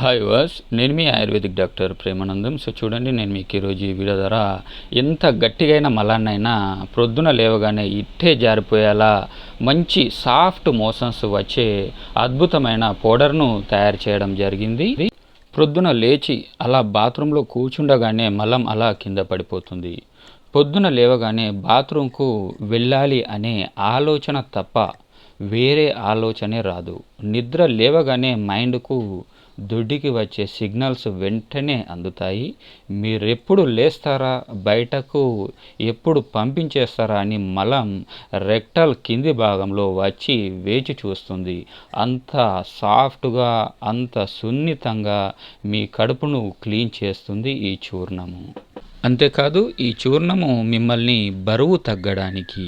Hi వాస్ నేను మీ ఆయుర్వేదిక్ డాక్టర్ ప్రేమానందం. సో చూడండి నేను మీకు ఈరోజు ఈ వీడియో ద్వారా ఎంత గట్టిగైన మలాన్నైనా ప్రొద్దున లేవగానే ఇట్టే జారిపోయేలా మంచి సాఫ్ట్ మోషన్స్ వచ్చే అద్భుతమైన పౌడర్ను తయారు చేయడం జరిగింది. ప్రొద్దున లేచి అలా బాత్రూంలో కూర్చుండగానే మలం అలా కింద పడిపోతుంది. పొద్దున లేవగానే బాత్రూంకు వెళ్ళాలి అనే ఆలోచన తప్ప వేరే ఆలోచనే రాదు. నిద్ర లేవగానే మైండ్కు దొడ్డికి వచ్చే సిగ్నల్స్ వెంటనే అందుతాయి. మీరెప్పుడు లేస్తారా? బయటకు ఎప్పుడు పంపించేస్తారా అని మలం రెక్టల్ కింది భాగంలో వచ్చి వేచి చూస్తుంది. అంత సాఫ్ట్గా అంత సున్నితంగా మీ కడుపును క్లీన్ చేస్తుంది ఈ చూర్ణము. అంతేకాదు ఈ చూర్ణము మిమ్మల్ని బరువు తగ్గడానికి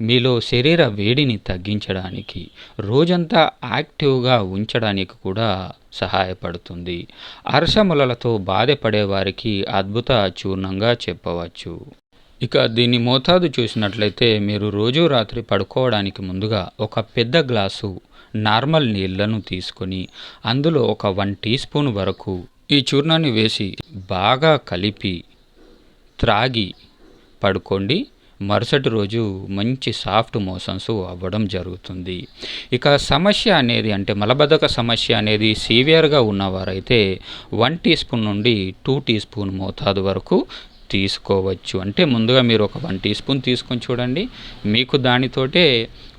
మీలో శరీర వేడిని తగ్గించడానికి రోజంతా యాక్టివ్గా ఉంచడానికి కూడా సహాయపడుతుంది. అరసములలతో బాధపడే వారికి అద్భుత చూర్ణంగా చెప్పవచ్చు. ఇక దీని మోతాదు చూసినట్లయితే మీరు రోజు రాత్రి పడుకోవడానికి ముందుగా ఒక పెద్ద గ్లాసు నార్మల్ నీళ్ళను తీసుకొని అందులో ఒక వన్ టీ స్పూన్ వరకు ఈ చూర్ణాన్ని వేసి బాగా కలిపి త్రాగి పడుకోండి. మరుసటి రోజు మంచి సాఫ్ట్ మోషన్స్ అవ్వడం జరుగుతుంది. ఇక సమస్య అనేది అంటే మలబద్ధక సమస్య అనేది సీవియర్గా ఉన్నవారైతే వన్ టీ స్పూన్ నుండి టూ టీ స్పూన్ మోతాదు వరకు తీసుకోవచ్చు. అంటే ముందుగా మీరు ఒక వన్ టీ స్పూన్ తీసుకొని చూడండి. మీకు దానితోటే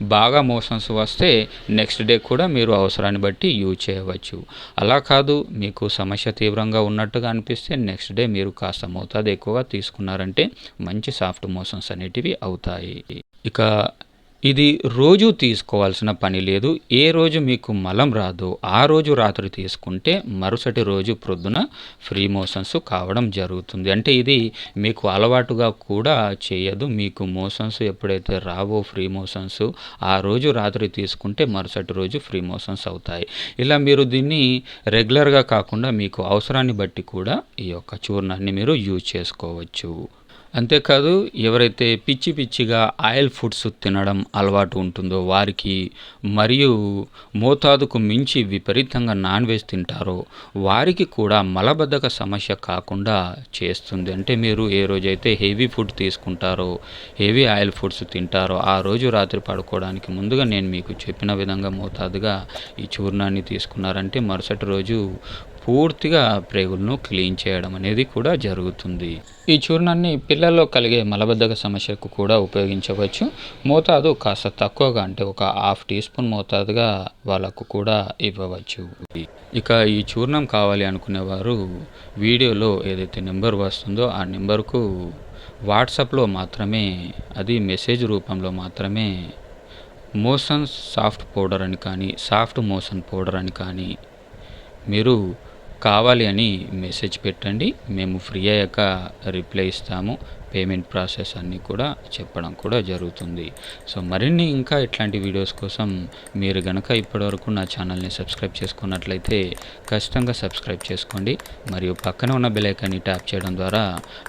బాగా మోషన్స్ వస్తే నెక్స్ట్ డే కూడా మీరు అవసరాన్ని బట్టి యూజ్ చేయవచ్చు. అలా కాదు మీకు సమస్య తీవ్రంగా ఉన్నట్టుగా అనిపిస్తే నెక్స్ట్ డే మీరు కాస్త మోతాదు ఎక్కువగా తీసుకున్నారంటే మంచి సాఫ్ట్ మోషన్స్ అనేటివి అవుతాయి. ఇక ఇది రోజు తీసుకోవాల్సిన పని లేదు. ఏ రోజు మీకు మలం రాదో ఆ రోజు రాత్రి తీసుకుంటే మరుసటి రోజు ప్రొద్దున ఫ్రీ మోషన్స్ కావడం జరుగుతుంది. అంటే ఇది మీకు అలవాటుగా కూడా చేయదు. మీకు మోషన్స్ ఎప్పుడైతే రావో ఫ్రీ మోషన్స్ ఆ రోజు రాత్రి తీసుకుంటే మరుసటి రోజు ఫ్రీ మోషన్స్ అవుతాయి. ఇలా మీరు దీన్ని రెగ్యులర్గా కాకుండా మీకు అవసరాన్ని బట్టి కూడా ఈ యొక్క చూర్ణాన్ని మీరు యూజ్ చేసుకోవచ్చు. అంతేకాదు ఎవరైతే పిచ్చి పిచ్చిగా ఆయిల్ ఫుడ్స్ తినడం అలవాటు ఉంటుందో వారికి మరియు మోతాదుకు మించి విపరీతంగా నాన్ వెజ్ తింటారో వారికి కూడా మలబద్ధక సమస్య కాకుండా చేస్తుంది. అంటే మీరు ఏ రోజైతే హెవీ ఫుడ్ తీసుకుంటారో హెవీ ఆయిల్ ఫుడ్స్ తింటారో ఆ రోజు రాత్రి పడుకోవడానికి ముందుగా నేను మీకు చెప్పిన విధంగా మోతాదుగా ఈ చూర్ణాన్ని తీసుకున్నారంటే మరుసటి రోజు పూర్తిగా ప్రేగులను క్లీన్ చేయడం అనేది కూడా జరుగుతుంది. ఈ చూర్ణాన్ని పిల్లల్లో కలిగే మలబద్ధక సమస్యకు కూడా ఉపయోగించవచ్చు. మోతాదు కాస్త తక్కువగా అంటే ఒక హాఫ్ టీ స్పూన్ మోతాదుగా వాళ్ళకు కూడా ఇవ్వవచ్చు. ఇక ఈ చూర్ణం కావాలి అనుకునేవారు వీడియోలో ఏదైతే నెంబర్ వస్తుందో ఆ నెంబర్కు వాట్సాప్లో మాత్రమే అది మెసేజ్ రూపంలో మాత్రమే మోషన్ సాఫ్ట్ పౌడర్ అని కానీ సాఫ్ట్ మోషన్ పౌడర్ అని కానీ మీరు కావాలి అని మెసేజ్ పెట్టండి. మేము ఫ్రీ అయ్యాక రిప్లై ఇస్తాము. పేమెంట్ ప్రాసెస్ అన్నీ కూడా చెప్పడం కూడా జరుగుతుంది. సో మరిన్ని ఇంకా ఇట్లాంటి వీడియోస్ కోసం మీరు గనక ఇప్పటివరకు నా ఛానల్ని సబ్స్క్రైబ్ చేసుకున్నట్లయితే ఖచ్చితంగా సబ్స్క్రైబ్ చేసుకోండి. మరియు పక్కన ఉన్న బెలైకాన్ని ట్యాప్ చేయడం ద్వారా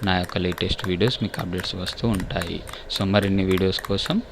నా యొక్క లేటెస్ట్ వీడియోస్ మీకు అప్డేట్స్ వస్తూ ఉంటాయి. సో మరిన్ని వీడియోస్ కోసం